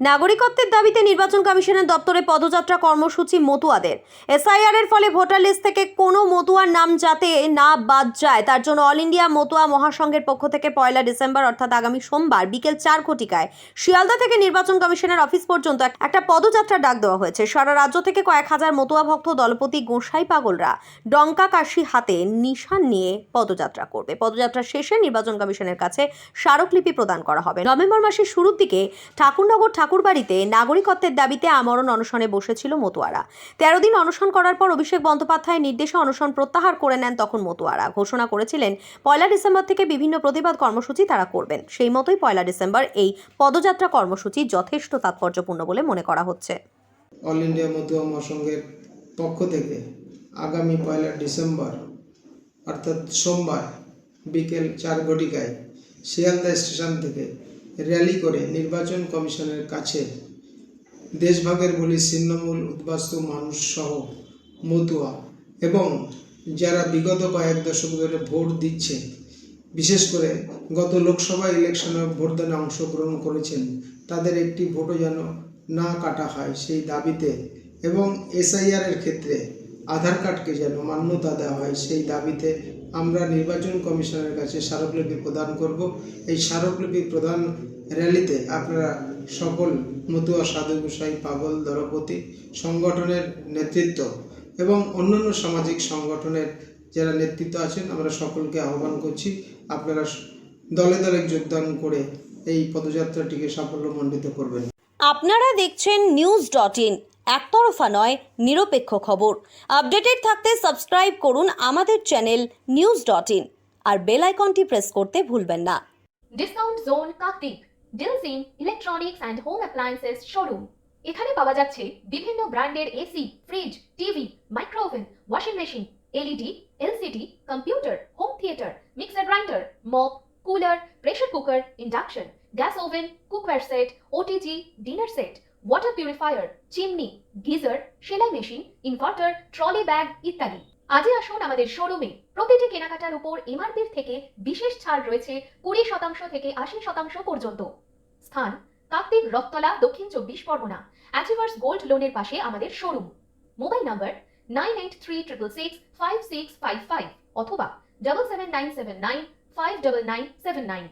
নাগরিকত্বের দাবিতে নির্বাচন কমিশনের দপ্তরে পদযাত্রা কর্মসূচি মতুয়াদের। এসআইআর এর ফলে ভোটার লিস্ট থেকে কোনো মতুয়ার নাম যাতে না বাদ যায়, তার জন্য অল ইন্ডিয়া মতুয়া মহাসংঘের পক্ষ থেকে পয়লা ডিসেম্বর, অর্থাৎ আগামী সোমবার বিকেল চার ঘটিকায় শিয়ালদা থেকে নির্বাচন কমিশনের অফিস পর্যন্ত একটা পদযাত্রা ডাক দেওয়া হয়েছে। সারা রাজ্য থেকে কয়েক হাজার মতুয়া ভক্ত, দলপতি, গোসাই পাগলরা ডঙ্কা কাশি হাতে নিশান নিয়ে পদযাত্রা করবে। পদযাত্রা শেষে নির্বাচন কমিশনের কাছে স্মারকলিপি প্রদান করা হবে। নভেম্বর মাসের শুরুর দিকে ঠাকুরনগর ঠাকুরবাড়িতে নাগরিকত্বের দাবিতে আমরণ অনশনে বসেছিল মতুয়ারা। তেরো দিন অনশন করার পর অভিষেক বন্দ্যোপাধ্যায়ের নির্দেশে অনশন প্রত্যাহার করে নেন তখন মতুয়ারা। ঘোষণা করেছিলেন, পয়লা ডিসেম্বর থেকে বিভিন্ন প্রতিবাদ কর্মসূচি তারা করবেন। সেই মতোই পয়লা ডিসেম্বর এই পদযাত্রা কর্মসূচি যথেষ্ট তাৎপর্যপূর্ণ বলে মনে করা হচ্ছে। অল ইন্ডিয়া মতুয়া মহাসংঘের পক্ষ থেকে আগামী পয়লা ডিসেম্বর, অর্থাৎ সোমবার বিকেল চার ঘটিকায় শিয়ালদা স্টেশন থেকে র্যালি করে নির্বাচন কমিশনের কাছে দেশভাগের বলি ছিন্নমূল উদ্বাস্তু মানুষ সহ মতুয়া এবং যারা বিগত কয়েক দশক ধরে ভোট দিচ্ছে, বিশেষ করে গত লোকসভা ইলেকশনে ভোটদানে অংশগ্রহণ করেছেন, তাদের একটি ভোটও যেন না কাটা হয় সেই দাবিতে এবং এসআইআর এর ক্ষেত্রে আধার কার্ডকে যেন মান্যতা দেওয়া হয়, সেই দাবিতে আমরা নির্বাচন কমিশনের কাছে স্মারকলিপি প্রদান করব। এই স্মারকলিপি প্রদান র্যালিতে আপনারা সকল মতুয়া সাধু গোসাই পাগল, দরপতি সংগঠনের নেতৃত্ব এবং অন্যান্য সামাজিক সংগঠনের যারা নেতৃত্ব আছেন, আমরা সকলকে আহ্বান করছি আপনারা দলে দলে যোগদান করে এই পদযাত্রাটিকে সাফল্যমণ্ডিত করবেন। আপনারা দেখছেন নিউজ ডট ইন একতরফা নয়, নিরপেক্ষ খবর। আপডেটেড থাকতে সাবস্ক্রাইব করুন আমাদের চ্যানেল নিউজ ডট ইন। আর বেল আইকনটি প্রেস করতে ভুলবেন না। Discount zone Kartik ডিলসিন electronics and home appliances showroom. এখানে পাওয়া যাচ্ছে বিভিন্ন ব্র্যান্ডের AC, fridge, TV, microwave, washing machine, LED, LCD, computer, home theatre, mixer grinder mop cooler pressure cooker, induction, gas oven, cookware set, OTG, dinner set water purifier chimney geyser সেলাই machine inverter trolley bag ইত্যাদি। আজই আসুন আমাদের শোরুমে প্রতিটি কেনাকাটার উপর এমআরপির থেকে বিশেষ ছাড় রয়েছে কুড়ি শতাংশ থেকে আশি শতাংশ পর্যন্ত। স্থান, কাকদ্বীপ রথতলা, দক্ষিণ চব্বিশ পরগনা। অ্যাচিভার্স গোল্ড লোনের পাশে আমাদের showroom mobile number nine eight three triple six five six five five অথবা double seven nine seven nine five double nine seven nine.